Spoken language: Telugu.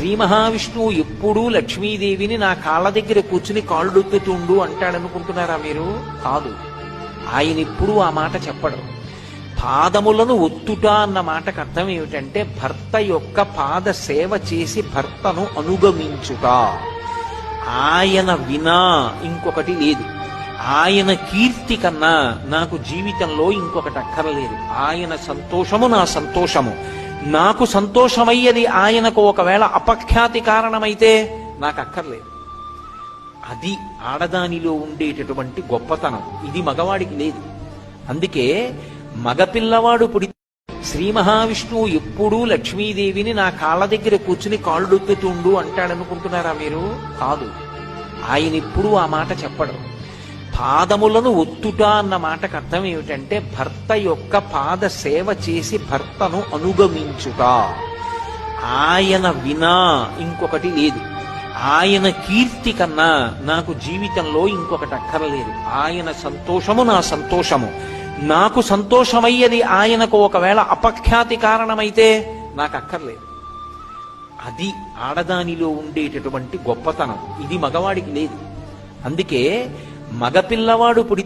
శ్రీ మహావిష్ణువు ఎప్పుడూ లక్ష్మీదేవిని నా కాళ్ళ దగ్గర కూర్చుని కాళ్ళుడుక్కుతుండు అంటాడనుకుంటున్నారా మీరు? కాదు. ఆయన ఎప్పుడూ ఆ మాట చెప్పడు. పాదములను ఒత్తుట అన్న మాటకు అర్థం ఏమిటంటే భర్త యొక్క పాద సేవ చేసి భర్తను అనుగమించుట. ఆయన వినా ఇంకొకటి లేదు. ఆయన కీర్తి కన్నా నాకు జీవితంలో ఇంకొకటి అక్కర్లేదు. ఆయన సంతోషము నా సంతోషము. నాకు సంతోషమయ్యది ఆయనకు ఒకవేళ అపఖ్యాతి కారణమైతే నాకు అక్కర్లేదు అది ఆడదానిలో ఉండేటటువంటి గొప్పతనం. ఇది మగవాడికి లేదు. అందుకే మగపిల్లవాడు పుడి శ్రీ మహావిష్ణువు ఎప్పుడూ లక్ష్మీదేవిని నా కాళ్ళ దగ్గర కూర్చుని కాళ్ళు దొక్కుతుండు అంటాడనుకుంటున్నారా మీరు? కాదు. ఆయన ఎప్పుడూ ఆ మాట చెప్పడం. పాదములను ఒత్తుట అన్న మాటకు అర్థం ఏమిటంటే భర్త యొక్క పాద సేవ చేసి భర్తను అనుగమించుట. ఆయన వినా ఇంకొకటి లేదు. ఆయన కీర్తి కన్నా నాకు జీవితంలో ఇంకొకటి అక్కర్లేదు. ఆయన సంతోషము నా సంతోషము. నాకు సంతోషమయ్యేది ఆయనకు ఒకవేళ అపఖ్యాతి కారణమైతే నాకు అక్కర్లేదు. అది ఆడదానిలో ఉండేటటువంటి గొప్పతనం. ఇది మగవాడికి లేదు. అందుకే మగపిల్లవాడు పుడి